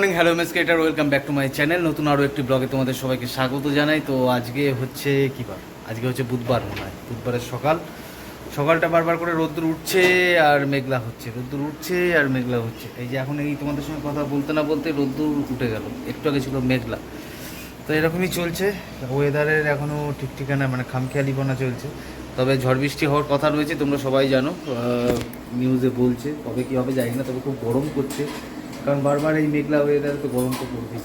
Morning, hello mess creator, welcome back to my channel. নতুন আরও একটি ব্লগে তোমাদের সবাইকে স্বাগত জানাই। তো আজকে হচ্ছে কী বার? আজকে হচ্ছে বুধবার মনে হয়। বুধবারের সকাল। সকালটা বারবার করে রোদ্দুর উঠছে আর মেঘলা হচ্ছে। রোদ্দুর উঠছে আর মেঘলা হচ্ছে। এই যে এখন এই তোমাদের সঙ্গে কথা বলতে না বলতে রোদ্দুর উঠে গেল। একটু আগে ছিল মেঘলা। তো এরকমই চলছে। ওয়েদারের এখনও ঠিক ঠিকানা মানে খামখেয়ালি খামখেয়ালিপনা চলছে। তবে ঝড় বৃষ্টি হওয়ার কথা রয়েছে, তোমরা সবাই জানো। নিউজে বলছে। কবে কী হবে জানি না, তবে খুব গরম করছে কারণ বারবার এই মেঘলা ওয়েদারে তো গরম তো পড়বে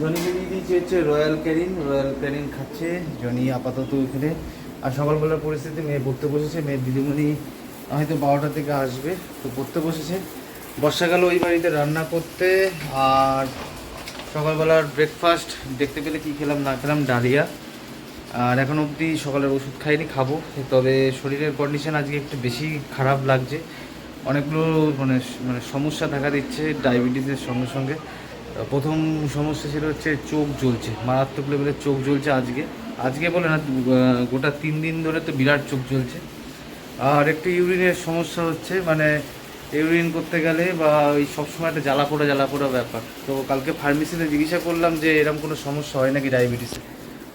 জনি বেরিয়ে দিয়েছে হচ্ছে রয়্যাল ক্যারিন রয়্যাল ক্যারিন খাচ্ছে। জনি আপাতত ওইখানে আর সকালবেলার পরিস্থিতি, মেয়ে পড়তে বসেছে। মেয়ের দিদিমণি হয়তো বারোটা থেকে আসবে, তো পড়তে বসেছে। বর্ষাকালে ওই বাড়িতে রান্না করতে, আর সকালবেলার ব্রেকফাস্ট দেখতে পেলে কী খেলাম, না খেলাম, ডালিয়া। আর এখন অবধি সকালের ওষুধ খাইনি, খাব। তবে শরীরের কন্ডিশন আজকে একটু বেশি খারাপ লাগছে। অনেকগুলো মানে মানে সমস্যা দেখা দিচ্ছে ডায়াবেটিসের সঙ্গে সঙ্গে। প্রথম সমস্যা ছিল হচ্ছে চোখ জ্বলছে, মারাত্মক লেভেলের চোখ জ্বলছে আজকে। আজকে বলে না গোটা তিন দিন ধরে তো বিরাট চোখ জ্বলছে। আর একটু ইউরিনের সমস্যা হচ্ছে মানে ইউরিন করতে গেলে বা ওই সবসময় একটা জ্বালা পোড়া জ্বালা পোড়া ব্যাপার। তো কালকে ফার্মেসিতে জিজ্ঞাসা করলাম যে এরকম কোনো সমস্যা হয় নাকি ডায়াবেটিসে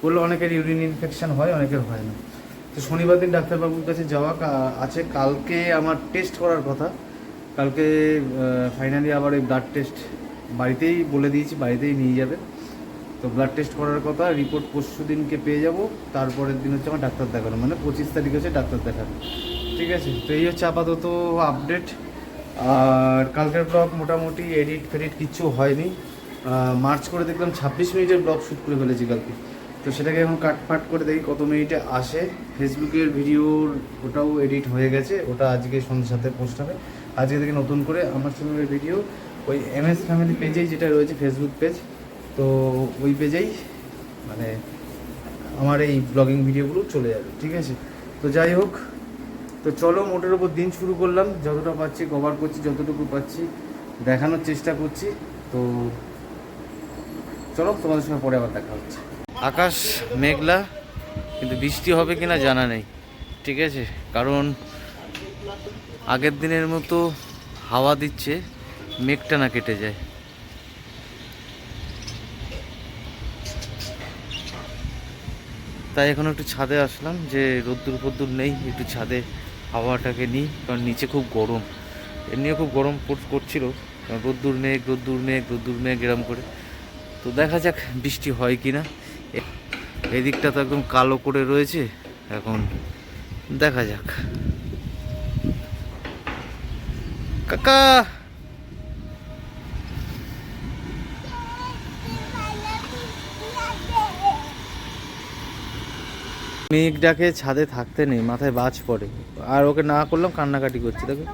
বলল, অনেকের ইউরিন ইনফেকশান হয়, অনেকের হয় না। তো শনিবার দিন ডাক্তারবাবুর কাছে যাওয়া আছে। কালকে আমার টেস্ট করার কথা। কালকে ফাইনালি আবার ওই ব্লাড টেস্ট বাড়িতেই বলে দিয়েছি, বাড়িতেই নিয়ে যাবে। তো ব্লাড টেস্ট করার কথা রিপোর্ট পরশু দিনকে পেয়ে যাব। তারপরের দিন হচ্ছে আমার ডাক্তার দেখানো মানে পঁচিশ তারিখ হচ্ছে ডাক্তার দেখানো। ঠিক আছে? তো এই হচ্ছে আপাতত আপডেট আর কালকের ব্লগ মোটামুটি এডিট ফেডিট কিচ্ছু হয়নি। মার্চ করে দেখলাম, ছাব্বিশ মিনিটের ব্লগ শ্যুট করে ফেলেছি কালকে। তো সেটাকে এখন কাটফাট করে দেখি কত মিনিটে আসে। ফেসবুকের ভিডিওর ওটাও এডিট হয়ে গেছে, ওটা আজকে সন্ধ্যের সাথে পোস্ট হবে। আজকে থেকে নতুন করে আমার চ্যানেলের ভিডিও ওই এম এস ফ্যামিলি পেজেই যেটা রয়েছে ফেসবুক পেজ তো ওই পেজেই মানে আমার এই ব্লগিং ভিডিওগুলো চলে যাবে, ঠিক আছে? তো যাই হোক, তো চলো মোটের ওপর দিন শুরু করলাম। যতটা পাচ্ছি কভার করছি, যতটুকু পাচ্ছি, দেখানোর চেষ্টা করছি। তো চলো তোমাদের সঙ্গে পরে আবার দেখা হচ্ছে। আকাশ মেঘলা, কিন্তু বৃষ্টি হবে কিনা জানা নেই, ঠিক আছে? কারণ আগের দিনের মতো হাওয়া দিচ্ছে, মেঘটা না কেটে যায়। তাই এখন একটু ছাদে আসলাম যে রোদ্দুর ফদ্দুর নেই, একটু ছাদে হাওয়াটাকে নিই, কারণ নিচে খুব গরম। এমনিও খুব গরম করছিল কারণ রোদ্দুর মেঘ রোদ্দুর মেঘ রোদ্দুর মেঘ এরম করে। তো দেখা যাক বৃষ্টি হয় কি না এ- এদিকটা তো একদম কালো করে রয়েছে। এখন দেখা যাক। কাকা! মেঘ ডাকে ছাদে থাকতে নেই, মাথায় বাজ পড়ে। আর ওকে না করলাম কান্নাকাটি করছে, দেখো।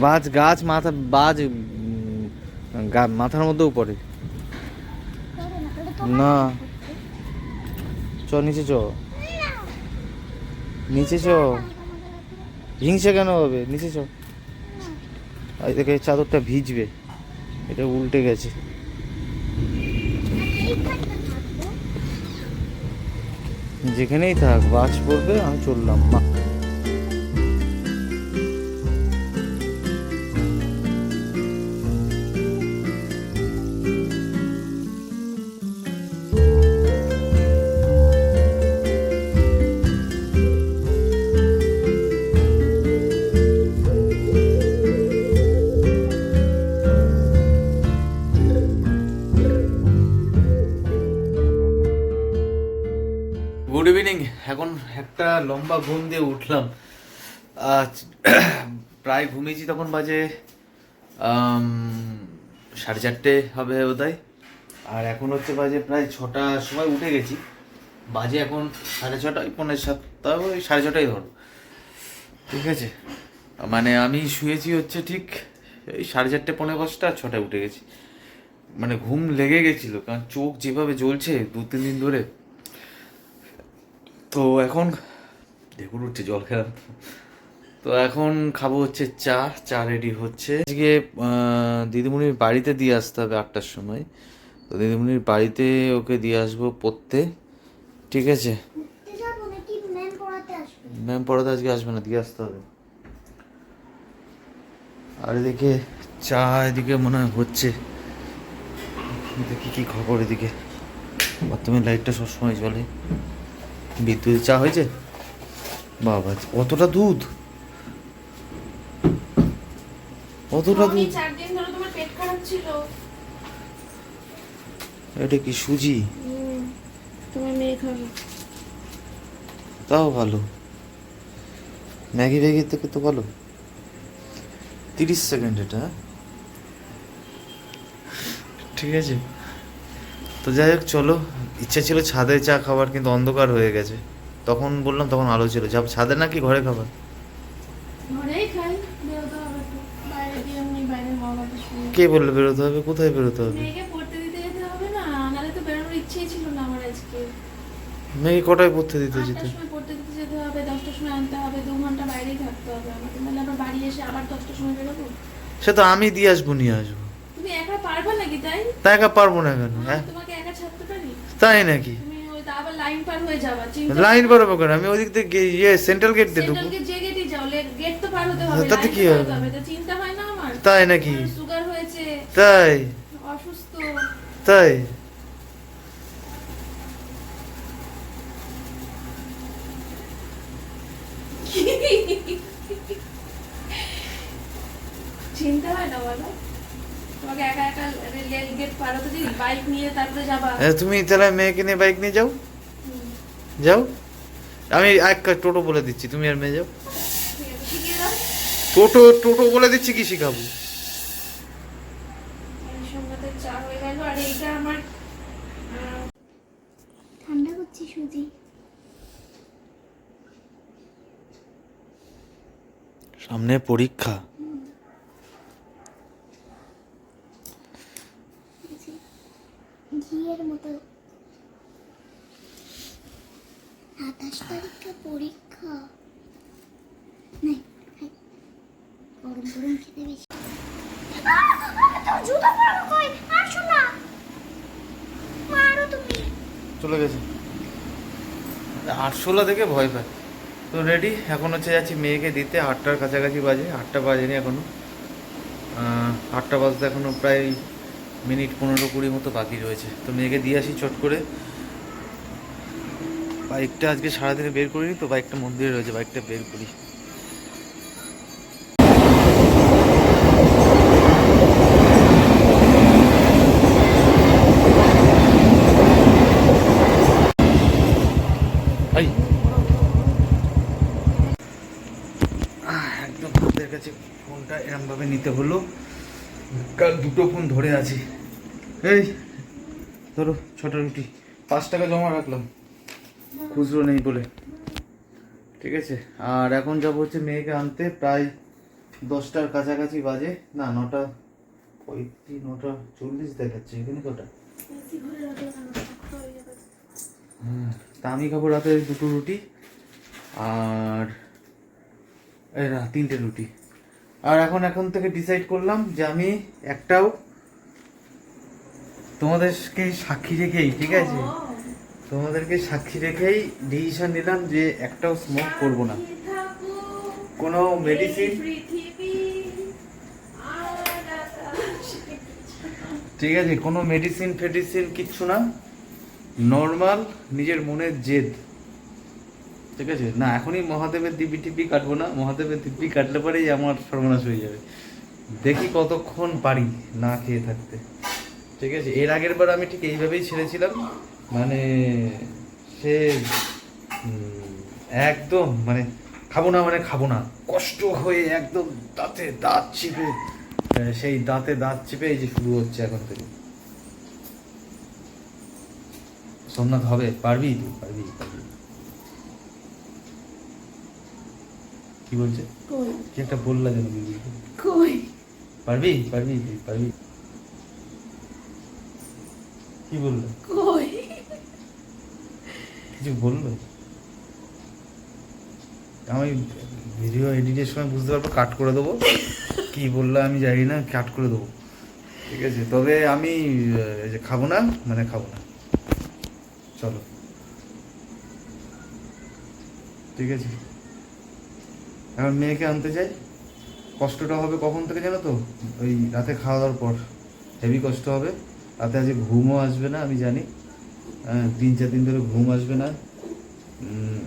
বাজ গাছ মাথা, বাজ মাথার মধ্যেও পড়ে। না। চ, নিচে চ। নিচে চ। হিংসে কেন হবে? নিচে চ। আর দেখে চাদরটা ভিজবে। এটা উল্টে গেছে। যেখানেই থাক, বাস পড়বে, আমি চললাম। মা। একটা লম্বা ঘুম দিয়ে উঠলাম। প্রায় ঘুমিয়েছি তখন বাজে সাড়ে চারটে হবে বোধহয়। আর এখন হচ্ছে বাজে প্রায় ছটার সময় উঠে গেছি। বাজে এখন সাড়ে ছটায় পনেরো সাতটা, ওই সাড়ে ছটাই ধরো। ঠিক আছে? মানে আমি শুয়েছি হচ্ছে ঠিক এই সাড়ে চারটে পনেরো পাঁচটা, ছটায় উঠে গেছি। মানে ঘুম লেগে গেছিল, কারণ চোখ যেভাবে জ্বলছে দু তিন দিন ধরে। তো এখন ঢেকুর উঠছে জল খেলাম। তো এখন খাব হচ্ছে চা চা রেডি হচ্ছে। আজকে দিদিমণির বাড়িতে দিয়ে আসতে হবে আটটার সময়। তো দিদিমণির বাড়িতে ওকে দিয়ে আসব পড়তে ঠিক আছে? ম্যাম পড়াতে আসবে। ম্যাম পড়াতে আজকে আসবে না দিয়ে আসতে হবে। আর এদিকে চা এদিকে মনে হয় হচ্ছে। দেখি কি খবর এদিকে? বাথরুমের লাইটটা সবসময় জ্বলে। বিদ্যুৎ চা হয়েছে? বাবা অতটা দুধ? অতটা দুধ? চার দিন ধরে তোমার পেট খারাপ ছিল। এটা কি সুজি? তাও ভালো। ম্যাগি ভ্যাগির থেকে তো ভালো। তিরিশ সেকেন্ড এটা হ্যাঁ? ঠিক আছে। তো যাই হোক চলো। ইচ্ছা ছিল ছাদে চা খাবার কিন্তু অন্ধকার হয়ে গেছে। তখন বললাম তখন আলো ছিল। যা ছাদে নাকি ঘরে খাবার। কে বললে বেরোতে হবে? কোথায় বেরোতে হবে? মেয়েকে কটায় পড়তে দিতে যেতে? পড়তে দিতে যেতে হবে দশটার সময় আনতে হবে দু ঘণ্টা বাইরেই থাকতে হবে আমাকে। নাহলে আবার বাড়ি এসে আবার দশটার সময় বেরোবো? সে তো আমি দিয়ে আসব নিয়ে আসব। তুমি একা পারবে নাকি তাই? তা একা পারব না কেন হ্যাঁ আমি তোমাকে একা ছাড়তে পারি তাই নাকি? লাইন পার পারব কেন? আমি ওদিক থেকে ইয়ে সেন্ট্রাল গেট দিয়ে ঢুকবো। হবে তাতে কি হবে? হবে তাই নাকি? তাই? তাই? চিন্তা হয় না বলো তুমি তাহলে মেয়েকে নিয়ে বাইক নিয়ে যাও। যাও। আমি এক কাজ টোটো বলে দিচ্ছি তুমি আর মেয়ে যাও। টোটো টোটো বলে দিচ্ছি কি শিখাবো? এই সন্ধ্যাতে চা হয়ে গেল আর এইটা আমার আহ, ঠান্ডা করছি সুজি। সামনে পরীক্ষা এই যে ঘিয়ের মতো। সাতাশ তারিখে পরীক্ষা। নে, খাই। গরম গরম খেতে বেশি। চলে গেছে। আটশোলা দেখে ভয় পায়। তো রেডি এখন হচ্ছে যাচ্ছি মেয়েকে দিতে। আটটার কাছাকাছি বাজে। আটটা বাজেনি এখনও। আহ, আটটা বাজতে এখনও প্রায় মিনিট পনেরো কুড়ি মতো বাকি রয়েছে। তো মেয়েকে দিয়ে আসি চট করে। বাইকটা আজকে সারাদিনে বের করিনি তো, বাইকটা মন্দিরে রয়েছে, বাইকটা বের করি। একদম কাছে ফোনটা এরমভাবে নিতে হলো। কাল দুটো ফোন ধরে আছি। এই, ধরো ছটা রুটি। পাঁচ টাকা জমা রাখলাম। খুচরো নেই বলে। ঠিক আছে? আর এখন যাব হচ্ছে মেয়েকে আনতে। প্রায় দশটার কাছাকাছি বাজে। না, নটা, পঁয়ত্রিশ, নটা চল্লিশ দেখাচ্ছে। এখানে কটা? তা আমি খাব রাতে দুটো রুটি। আর না, তিনটে রুটি। আর এখন এখন থেকে ডিসাইড করলাম যে আমি একটাও তোমাদেরকে সাক্ষী রেখেই ঠিক আছে? তোমাদেরকে সাক্ষী রেখেই ডিসিশন নিলাম যে একটাও স্মোক করব না। কোনো মেডিসিন। ঠিক আছে কোনো মেডিসিন ফেডিসিন কিচ্ছু না। নর্মাল নিজের মনের জেদ। ঠিক আছে? না এখনই মহাদেবের দিব্যি টিপি কাটবো না। মহাদেবের দিব্যি কাটলে পরেই আমার সর্বনাশ হয়ে যাবে। দেখি কতক্ষণ পারি না খেয়ে থাকতে। ঠিক আছে? এর আগের বার আমি ঠিক এইভাবেই ছেড়েছিলাম। মানে সে একদম মানে খাব না মানে খাব না। কষ্ট হয়ে একদম দাঁতে দাঁত চিপে সেই দাঁতে দাঁত চিপে এই যে শুরু হচ্ছে এখন থেকে। সোমনাথ হবে? পারবি তুই? পারবি পারবি। কি বলছে? কি একটা বললা যেন পারবি? পারবি তুই? পারবি। কি বলল কই? কিছু বলল আমি ভিডিও এডিটের সময় বুঝতে পারব কাট করে দেবো। কি বলল আমি জানি না কাট করে দেবো। ঠিক আছে তবে আমি যে খাব না মানে খাব না। চলো। ঠিক আছে। এখন মেয়েকে আনতে চাই কষ্টটা হবে কখন থেকে জানো তো? ওই রাতে খাওয়া দাওয়ার পর। হেভি কষ্ট হবে। রাতে আজকে ঘুমও আসবে না আমি জানি। হ্যাঁ, তিন চার দিন ধরে ঘুম আসবে না।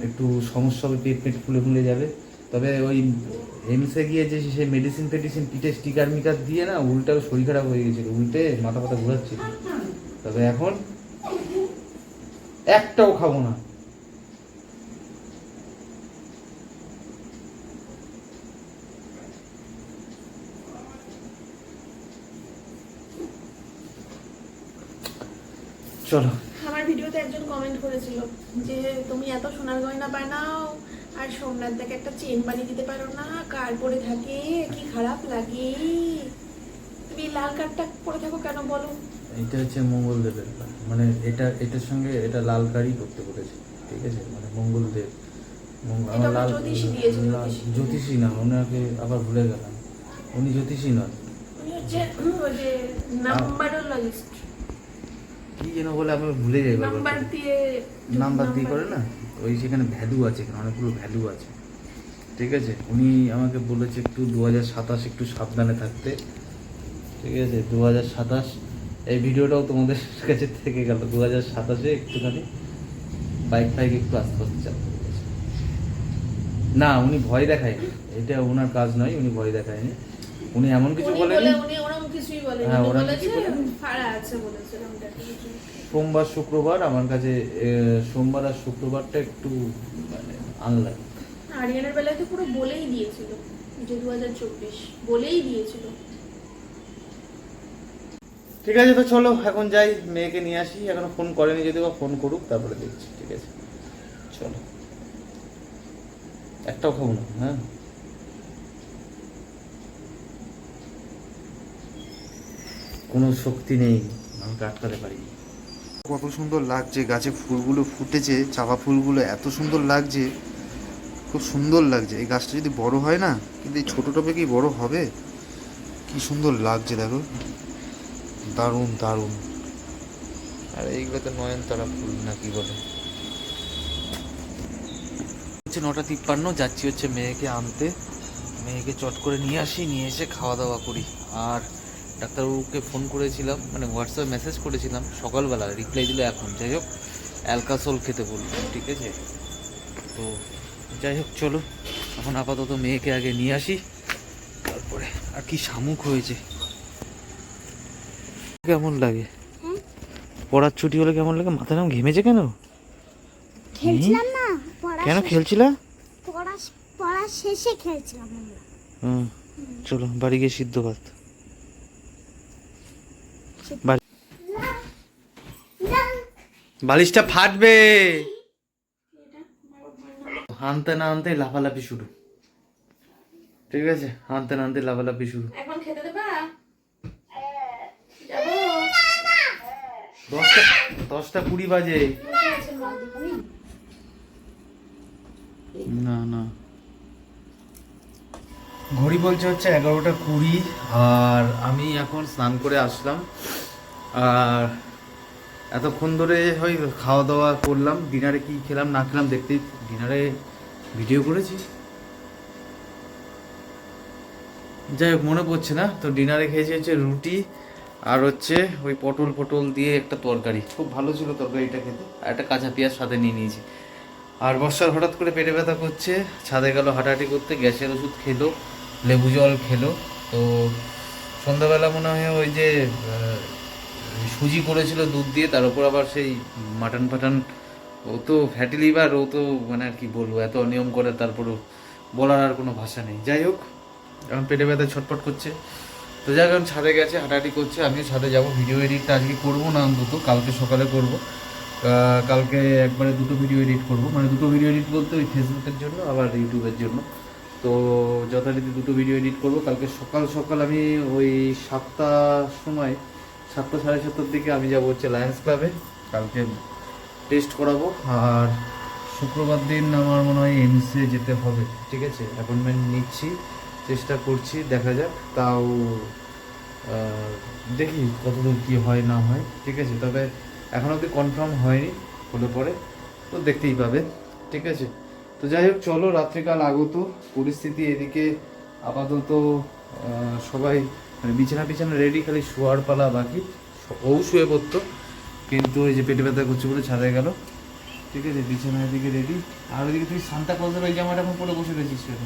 একটু সমস্যা হবে পেট পেট ফুলে ফুলে যাবে। তবে ওই এমসে গিয়ে যে সেই মেডিসিন ফেডিসিন পিঠে স্টিকার মিকার দিয়ে না উল্টা শরীর খারাপ হয়ে গেছিল। উল্টে মাথা পাতা ঘোরাচ্ছিল। তবে এখন একটাও খাব না। চলো। আমার ভিডিওতে একজন কমেন্ট করেছিল যে তুমি এত সোনার গয়না বানাও আর সোমনাথ দাকে একটা চেন বানিয়ে দিতে পারো না কার পরে থাকে কি খারাপ লাগে? তুমি লাল পরে থাকো কেন বলো? এটা হচ্ছে মঙ্গলদেবের। মানে এটা এটার সঙ্গে এটা লাল কারি করতে বলেছে ঠিক আছে? মানে মঙ্গলদেব। লাল জ্যোতিষী না ওনাকে আবার ভুলে গেলাম। উনি জ্যোতিষী নয় উনি হচ্ছে নাম্বারোলজিস্ট কি যেন বলে আমি ভুলে যাই নাম্বার দিয়ে নাম্বার দিয়ে করে না? ওই সেখানে ভ্যালু আছে এখানে অনেকগুলো ভ্যালু আছে। ঠিক আছে? উনি আমাকে বলেছে একটু দু হাজার সাতাশ একটু সাবধানে থাকতে। ঠিক আছে? দু হাজার সাতাশ। এই ভিডিওটাও তোমাদের কাছে থেকে গেল। দু হাজার সাতাশে একটুখানি বাইক ফাইক একটু আস্তে আস্তে চালাতে। না উনি ভয় দেখায়নি। এটা ওনার কাজ নয় উনি ভয় দেখায়নি। উনি এমন কিছু বলেনি উনি ওরম কিছুই বলেন হ্যাঁ, উনি ওরম বলেছে কিছুই বলেনি। ফাড়া আছে বলেছে এরকম একটা কিছু। সোমবার শুক্রবার আমার কাছে সোমবার আর শুক্রবারটা একটু মানে আনলাইন আরিয়ানের বেলায় তো পুরো বলেই দিয়েছিল যে দু হাজার চব্বিশ বলেই দিয়েছিল। ঠিক আছে তো চলো এখন যাই মেয়েকে নিয়ে আসি। এখনও ফোন করেনি যদি বা ফোন করুক তারপরে দেখছি ঠিক আছে? চলো। একটাও খাব না হ্যাঁ? কোনো শক্তি নেই আমাকে আটকাতে পারি কত সুন্দর লাগছে গাছে ফুলগুলো ফুটেছে চাপা ফুলগুলো এত সুন্দর লাগছে খুব সুন্দর লাগছে। এই গাছটা যদি বড় হয় না কিন্তু এই ছোটো টবে কি বড় হবে? কি সুন্দর লাগছে দেখো। দারুণ দারুণ। আর এইগুলো তো নয়নতারা ফুল না কি বলে? হচ্ছে নটা তিপ্পান্ন যাচ্ছি হচ্ছে মেয়েকে আনতে। মেয়েকে চট করে নিয়ে আসি নিয়ে এসে খাওয়া দাওয়া করি। আর ডাক্তারবাবুকে ফোন করেছিলাম মানে হোয়াটসঅ্যাপে মেসেজ করেছিলাম সকালবেলা রিপ্লাই দিল এখন। যাই হোক অ্যালকাসল খেতে বলল ঠিক আছে? তো যাই হোক চলো এখন আপাতত মেয়েকে আগে নিয়ে আসি তারপরে আর কি শামুক হয়েছে। কেমন লাগে? পড়ার ছুটি হলে কেমন লাগে? মাথা নাম ঘেমেছে কেন? খেলছিলাম না কেন খেলছিলা? পড়া পড়া শেষে খেলছিলাম আমরা। হুম। চলো বাড়ি গিয়ে সিদ্ধ ভাত। বালিশটা ফাটবে। আনতে না আনতে লাফালাফি শুরু। ঠিক আছে? আনতে না আনতে লাফালাফি শুরু। এখন খেতে দেবা? দশটা দশটা কুড়ি বাজে। না না। ঘড়ি বলছে হচ্ছে এগারোটা কুড়ি আর আমি এখন স্নান করে আসলাম। আর এতক্ষণ ধরে ওই খাওয়া দাওয়া করলাম ডিনারে কি খেলাম, না খেলাম দেখতে ডিনারে ভিডিও করেছি। যাই হোক, মনে পড়ছে না। তো ডিনারে খেয়েছি হচ্ছে রুটি আর হচ্ছে ওই পটল পটল দিয়ে একটা তরকারি। খুব ভালো ছিল তরকারিটা খেতে। আর একটা কাঁচা পেঁয়াজ সাথে নিয়ে নিয়েছি। আর বর্ষার হঠাৎ করে পেটে ব্যথা করছে, ছাদে গেল হাঁটাহাঁটি করতে, গ্যাসের ওষুধ খেলো, লেবু জল খেলো। তো সন্ধ্যাবেলা মনে হয় ওই যে সুজি করেছিল দুধ দিয়ে, তার উপর আবার সেই মাটন ফাটান। ও তো ফ্যাটি লিভার ও তো মানে আর কি বলব, এত অনিয়ম করে তারপরও বলার আর কোনো ভাষা নেই। যাই হোক, এখন পেটে ব্যথা ছটপট করছে। তো যাই এখন ছাদে গেছে, হাঁটাহাঁটি করছে, আমিও ছাদে যাব। ভিডিও এডিটটা আজকে করব না অন্তত, কালকে সকালে করব। কালকে একবারে দুটো ভিডিও এডিট করব। মানে দুটো ভিডিও এডিট বলতে ওই ফেসবুকের জন্য, আবার ইউটিউবের জন্য। তো যথারীতি দুটো ভিডিও এডিট করব। কালকে সকাল সকাল আমি ওই সাতটার সময় সাতটা সাড়ে সাতটার দিকে আমি যাব হচ্ছে লায়ন্স ক্লাবে কালকে টেস্ট করাবো। আর শুক্রবার দিন আমার মনে হয় এমসে যেতে হবে। ঠিক আছে? অ্যাপয়েন্টমেন্ট নিচ্ছি, চেষ্টা করছি, দেখা যাক। তাও দেখি কতদূর কি হয়, না হয়। ঠিক আছে? তবে এখন অবধি কনফার্ম হয়নি, হলে পরে তো দেখতেই পাবে। ঠিক আছে? তো যাই হোক, চলো, রাত্রিকাল আগত। পরিস্থিতি এদিকে আপাতত সবাই মানে বিছানা বিছানা রেডি খালি শোয়ার পালা বাকি। ও শুয়ে পড়তো, কিন্তু ওই যে পেটে ব্যথা করছে বলে ছাদে গেল। ঠিক আছে বিছানা এদিকে রেডি আর ওইদিকে তুই সান্তা ক্লজের ওই জামাটা এখন পরে বসে রয়েছিস কেন?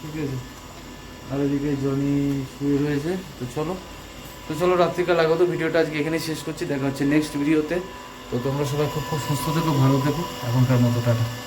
ঠিক আছে। আর ওইদিকে জনি শুয়ে রয়েছে। তো চলো তো চলো রাত্রিকাল আগত, ভিডিওটা আজকে এখানেই শেষ করছি। দেখা হচ্ছে নেক্সট ভিডিওতে তো তোমরা সবাই খুব খুব সুস্থ থেকো ভালো থেকো। এখনকার মতো টাটা।